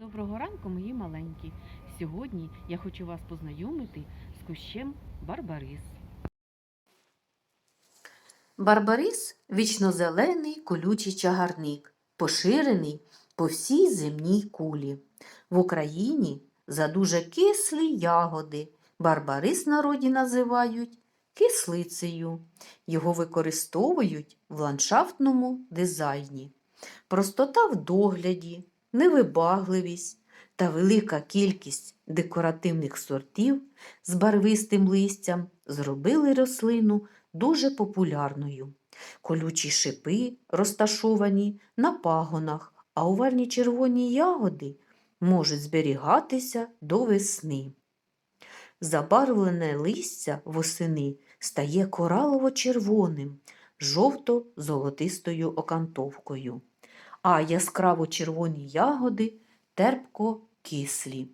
Доброго ранку, мої маленькі. Сьогодні я хочу вас познайомити з кущем Барбарис. Барбарис вічнозелений колючий чагарник, поширений по всій земній кулі. В Україні за дуже кислі ягоди барбарис народі називають кислицею. Його використовують в ландшафтному дизайні. Простота в догляді, невибагливість та велика кількість декоративних сортів з барвистим листям зробили рослину дуже популярною. Колючі шипи розташовані на пагонах, а овальні червоні ягоди можуть зберігатися до весни. Забарвлене листя восени стає коралово-червоним, жовто-золотистою окантовкою, а яскраво червоні ягоди терпко кислі.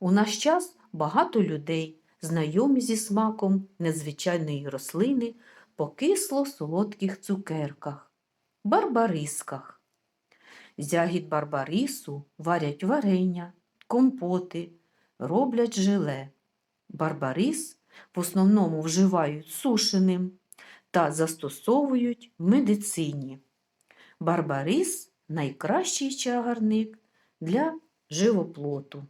У наш час багато людей знайомі зі смаком незвичайної рослини по кисло-солодких цукерках, барбарисках. З ягід барбарису варять варення, компоти, роблять желе. Барбарис в основному вживають сушеним та застосовують в медицині. Барбарис найкращий чагарник для живоплоту.